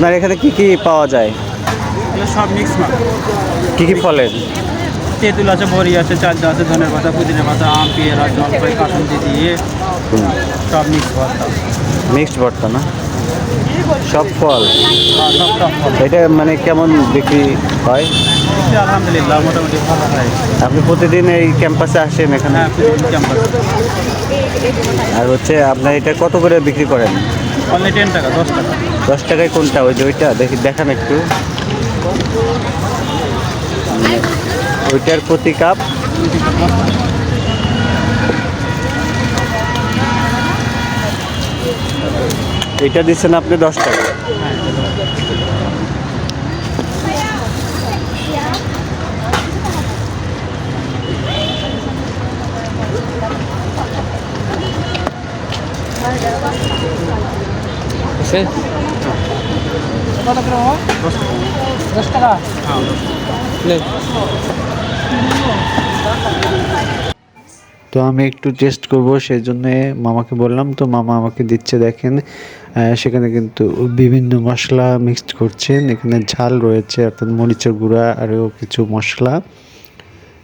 আপনার এখানে কি কি পাওয়া যায়? সব মিক্স মাল। কি কি ফলের তেঁতুল আছে বড়ি আছে চালটা আছে ধনের পাতা পুদিনা পাতা আম পেয়ারা জলপাই কাসুন্দি দিয়ে সব মিক্স ভর্তা। মিক্সড ভর্তা না? সব ফল? সব এটা মানে কেমন বিক্রি হয়? আলহামদুলিল্লাহ মোটামুটি ভালো হয়। আপনি প্রতিদিন এই ক্যাম্পাসে আসেন এখানে? হ্যাঁ আর হচ্ছে আপনার এটা কত করে বিক্রি করেন? অনলি টেন টাকা দশ টাকা। দশ টাকায় কোনটা? ওই যে ওইটা দেখি দেখান একটু। ওইটার প্রতি কাপ? এটা দিচ্ছেন আপনি দশ টাকা। হ্যাঁ তো আমি একটু টেস্ট করব সেই জন্য মামাকে বললাম। তো মামা আমাকে দিচ্ছে, দেখেন সেখানে কিন্তু বিভিন্ন মশলা মিক্সড করছেন। এখানে ঝাল রয়েছে, অর্থাৎ মরিচের গুঁড়া, আরও কিছু মশলা।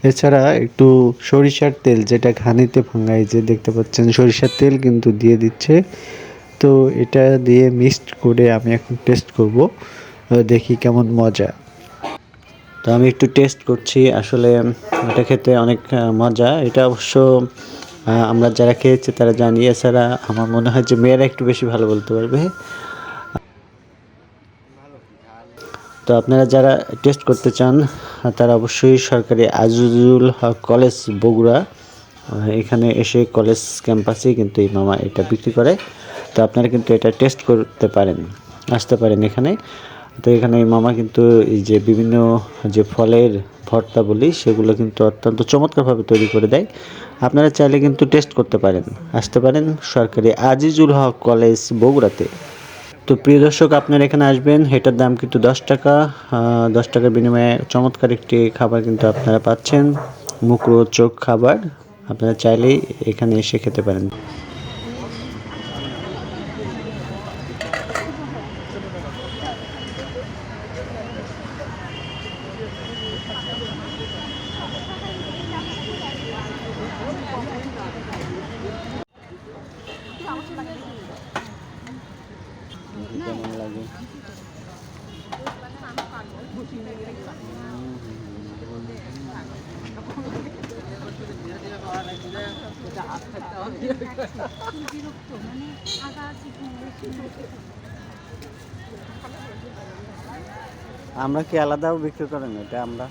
এছাড়া একটু সরিষার তেল, যেটা ঘানিতে ভাঙায় যে দেখতে পাচ্ছেন, সরিষার তেল কিন্তু দিয়ে দিচ্ছে। তো এটা দিয়ে মিক্সড করে আমি এখন টেস্ট করব। দেখি কেমন মজা। তো আমি একটু টেস্ট করছি, আসলে এটা খেতে অনেক মজা। এটা অবশ্য আমরা যারা খেয়েছি তারা জানি। এছাড়া আমার মনে হয় যে মেয়েরা একটু বেশি ভালো বলতে পারবে। তো আপনারা যারা টেস্ট করতে চান, তারা অবশ্যই সরকারি আজিজুল হক কলেজ বগুড়া এখানে এসে কলেজ ক্যাম্পাসেই কিন্তু এই মামা এটা বিক্রি করে। তো আপনারা কিন্তু এটা টেস্ট করতে পারেন, আসতে পারেন এখানে। তো এখানে মামা কিন্তু এই যে বিভিন্ন যে ফলের ভর্তা বলি, সেগুলো কিন্তু অত্যন্ত চমৎকারভাবে তৈরি করে দেয়। আপনারা চাইলে কিন্তু টেস্ট করতে পারেন, আসতে পারেন সরকারি আজিজুল হক কলেজ বগুড়াতে। তো প্রিয় দর্শক, আপনারা এখানে আসবেন, এটার দাম কিন্তু দশ টাকা দশ টাকার বিনিময়ে চমৎকার একটি খাবার কিন্তু আপনারা পাচ্ছেন, মুখরোচক খাবার। আপনারা চাইলেই এখানে এসে খেতে পারেন। আমরা কি আলাদাও বিক্রি করেন এটা আমরা?